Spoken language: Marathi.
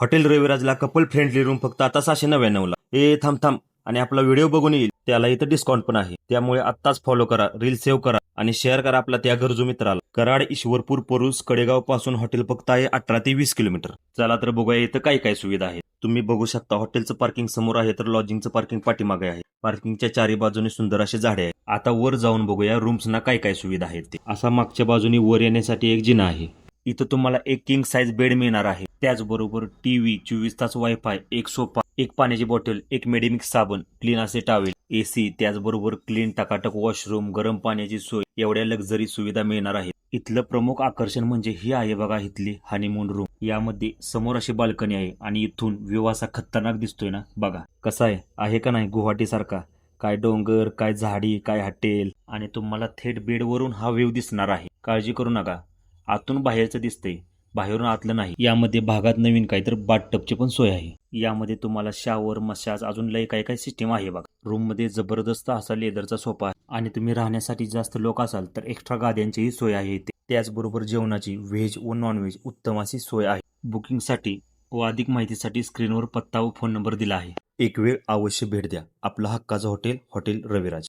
हॉटेल रविराजला कपल फ्रेंडली रूम फक्त आता सहाशे नव्याण्णवला ए थांब थांब. आणि आपला व्हिडिओ बघून येईल. त्याला इथं डिस्काउंट पण आहे. त्यामुळे आत्ताच फॉलो करा रील सेव्ह करा आणि शेअर करा आपला त्या गरजू मित्राला. कराड ईश्वरपूर परुस कडेगावपासून हॉटेल फक्त आहे अठरा ते वीस किलोमीटर. चला तर बघूया इथं काय काय सुविधा आहे तुम्ही बघू शकता हॉटेलचं पार्किंग समोर आहे तर लॉजिंगचं पार्किंग पाठीमागे आहे. पार्किंगच्या चारी बाजूने सुंदर असे झाडे आहेत. आता वर जाऊन बघूया रूम्सना काय काय सुविधा आहेत ते. असा मागच्या बाजूने वर येण्यासाठी एक जिना आहे. इथं तुम्हाला एक किंग साईज बेड मिळणार आहे. त्याचबरोबर टीव्ही चोवीस तास वायफाय एक सोफा एक पाण्याची बॉटल एक मेडिमिक्स साबण क्लीन असे टावेल एसी त्याचबरोबर क्लीन टकाटक वॉशरूम गरम पाण्याची सोय एवढ्या लक्झरी सुविधा मिळणार आहे इथलं प्रमुख आकर्षण म्हणजे ही आहे बघा इथली हनीमून रूम यामध्ये समोर अशी बाल्कनी आहे आणि इथून विवासा असा खतरनाक दिसतोय ना बघा. कसा आहे? आहे का नाही गुवाहाटी सारखा काय डोंगर काय झाडी काय हॉटेल? आणि तुम्हाला थेट बेडवरून हा व्ह्यू दिसणार आहे. काळजी करू नका. आतून बाहेरचं दिसतंय बाहेरून आतलं नाही. यामध्ये भागात नवीन काही तर बाथटबची पण सोय आहे. यामध्ये तुम्हाला शावर मसाज अजून लय काही काही सिस्टीम आहे बघा. रूममध्ये जबरदस्त असा लेदरचा सोफा आहे. आणि तुम्ही राहण्यासाठी जास्त लोक असाल तर एक्स्ट्रा गाद्यांचीही सोय आहे इथे. त्याचबरोबर जेवणाची व्हेज व नॉनव्हेज उत्तम अशी सोय आहे. बुकिंगसाठी व अधिक माहितीसाठी स्क्रीनवर पत्ता व फोन नंबर दिला आहे. एक वेळ अवश्य भेट द्या. आपला हक्काचं हॉटेल हॉटेल रविराज.